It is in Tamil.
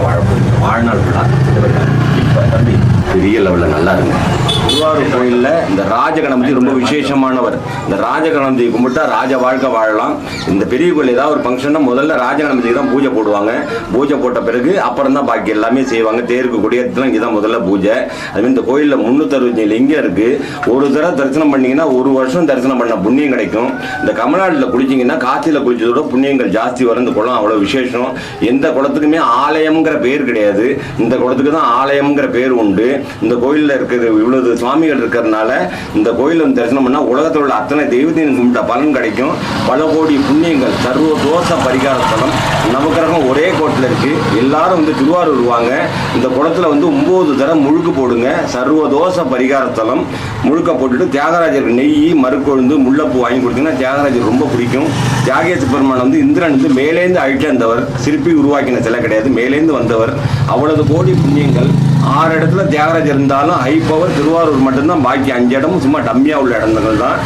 வாழப்போம் வாழ்நாள் விழா. இப்போ பெரிய லெவலில் நல்லா இருங்க திருவாரூர் கோயிலில் இந்த ராஜகணபதி ரொம்ப விசேஷமானவர். இந்த ராஜகணபதி கும்பிட்டா ராஜ வாழ்க்கை வாழலாம். இந்த பெரிய கோயில் ஏதாவது ஒரு ஃபங்க்ஷன்னா முதல்ல ராஜகணபதிக்கு தான் பூஜை போடுவாங்க. பூஜை போட்ட பிறகு அப்புறம் தான் பாக்கி எல்லாமே செய்வாங்க. தேருக்கு கொடியேற்றலாம் இதுதான் முதல்ல பூஜை. அதுமாதிரி இந்த கோயிலில் முந்நூற்றறுபத்தஞ்சு லிங்கம் இருக்குது ஒரு தடவை தரிசனம் பண்ணிங்கன்னா ஒரு வருஷம் தரிசனம் பண்ண புண்ணியம் கிடைக்கும். இந்த கமநாட்டில் குளிச்சிங்கன்னா காசியில் குளிச்சதோட புண்ணியங்கள் ஜாஸ்தி வரும். இந்த குளம் அவ்வளோ விசேஷம். எந்த குளத்துக்குமே ஆலயம்ங்கிற பேர் கிடையாது. இந்த குளத்துக்கு தான் ஆலயம்ங்கிற பேர் உண்டு. இந்த கோயிலில் இருக்கிற இவ்வளவு சுவாமிகள் இருக்கிறதுனால இந்த கோயிலில் வந்து தரிசனம் பண்ணால் உலகத்தில் உள்ள அத்தனை தெய்வத்தையும் கும்பிட்ட பலன் கிடைக்கும். பல கோடி புண்ணியங்கள் சர்வ தோஷ பரிகார ஸ்தலம் எல்லாம் ஒரே கோட்டில் இருக்குது எல்லாரும் வந்து திருவாரூர் வாங்க. இந்த குளத்துல வந்து ஒம்பது தரம் முழுக்கு போடுங்க. சர்வதோஷ பரிகாரத்தலம். முழுக்க போட்டுட்டு தியாகராஜருக்கு நெய் மறுக்கொழுந்து முல்லைப்பூ வாங்கி கொடுத்தீங்கன்னா தியாகராஜர் ரொம்ப பிடிக்கும். தியாகேச பெருமான் வந்து இந்திரன் வந்து மேலேந்து அழிட்டு வந்தவர். சிற்பி உருவாக்கின சிலை கிடையாது. மேலேந்து வந்தவர். அவ்வளவு கோடி புண்ணியங்கள். ஆறு இடத்துல தியாகராஜர் இருந்தாலும் ஹை பவர் திருவாரூர் மட்டும்தான். பாக்கி அஞ்சு இடமும் சும்மா டம்மியாக உள்ள இடங்கள் தான்